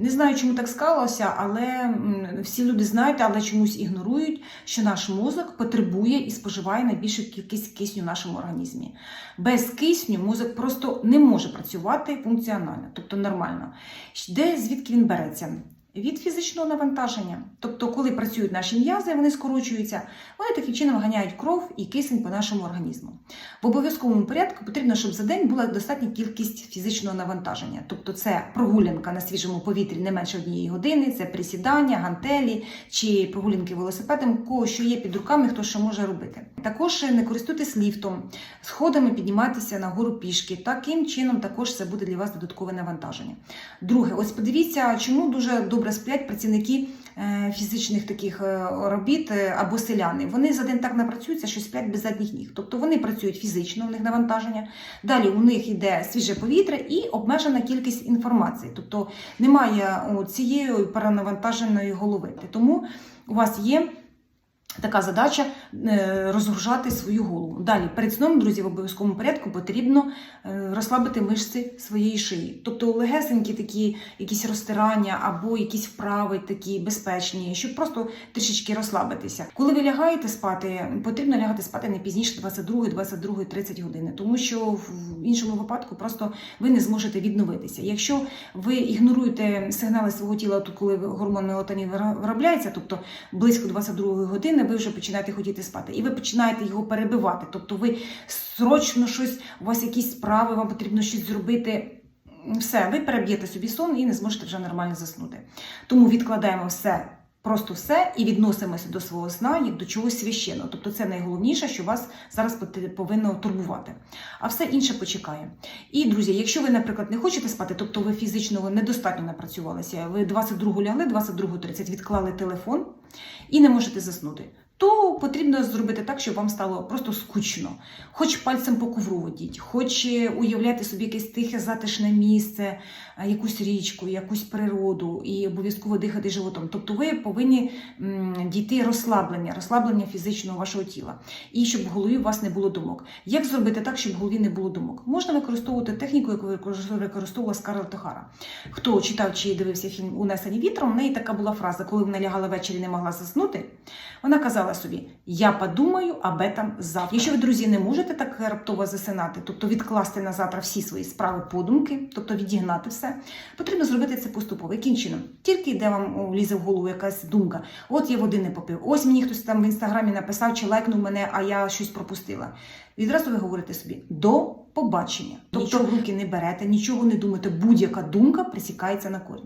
Не знаю, чому так склалося, але всі люди знають, але чомусь ігнорують, що наш мозок потребує і споживає найбільшу кількість кисню в нашому організмі. Без кисню мозок просто не може працювати функціонально, тобто нормально. Де звідки він береться? Від фізичного навантаження. Тобто, коли працюють наші м'язи, вони скорочуються, вони таким чином ганяють кров і кисень по нашому організму. В обов'язковому порядку потрібно, щоб за день була достатня кількість фізичного навантаження. Тобто, це прогулянка на свіжому повітрі не менше однієї години, це присідання, гантелі чи прогулянки велосипедом, кого що є під руками, хто що може робити. Також не користуйтесь ліфтом, сходами піднімайтеся на гору пішки. Таким чином також це буде для вас додаткове навантаження. Друге, ось подивіться, чому дуже добре сплять працівники е, фізичних таких е, робіт е, або селяни. Вони за день так напрацюються, що сплять без задніх ніг. Тобто вони працюють фізично, у них навантаження. Далі у них йде свіже повітря і обмежена кількість інформації. Тобто немає цієї перенавантаженої голови. Тому у вас є. Така задача е, розгружати свою голову. Далі, перед сном, друзі, в обов'язковому порядку потрібно е, розслабити мишці своєї шиї. Тобто легесенькі такі якісь розтирання або якісь вправи такі безпечні, щоб просто трішечки розслабитися. Коли ви лягаєте спати, потрібно лягати спати не пізніше 22, 22, 30 години, тому що в іншому випадку просто ви не зможете відновитися. Якщо ви ігноруєте сигнали свого тіла, тут коли гормон мелатонін виробляється, тобто близько 22 години, ви вже починаєте хотіти спати, і ви починаєте його перебивати. Тобто ви срочно щось, у вас якісь справи, вам потрібно щось зробити. Все, ви переб'єте собі сон і не зможете вже нормально заснути. Тому відкладаємо все, просто все, і відносимося до свого сна як до чогось священного. Тобто це найголовніше, що вас зараз повинно турбувати. А все інше почекає. І, друзі, якщо ви, наприклад, не хочете спати, тобто ви фізично недостатньо напрацювалися, ви 22 лягли, 22.30 відклали телефон і не можете заснути. То потрібно зробити так, щоб вам стало просто скучно. Хоч пальцем по ковру водіть, хоч е, уявляйте собі якесь тихе затишне місце, е, якусь річку, якусь природу і обов'язково дихати животом. Тобто ви повинні дійти розслаблення, розслаблення фізичного вашого тіла, і щоб в голові у вас не було думок. Як зробити так, щоб в голові не було думок? Можна використовувати техніку, яку використовувала Скарлетт Охара. Хто читав чи дивився фільм Унесені вітром, в неї така була фраза, коли вона лягала ввечері і не могла заснути. Вона казала собі: Я подумаю об этом завтра. Якщо ви, друзі, не можете так раптово засинати, тобто відкласти на завтра всі свої справи подумки, тобто відігнати все, потрібно зробити це поступово. Яким чином? Тільки йде вам лізе в голову якась думка. От я води не попив, ось мені хтось там в інстаграмі написав чи лайкнув мене, а я щось пропустила. Відразу ви говорите собі до побачення. Тобто в руки не берете, нічого не думаєте, будь-яка думка присікається на корні.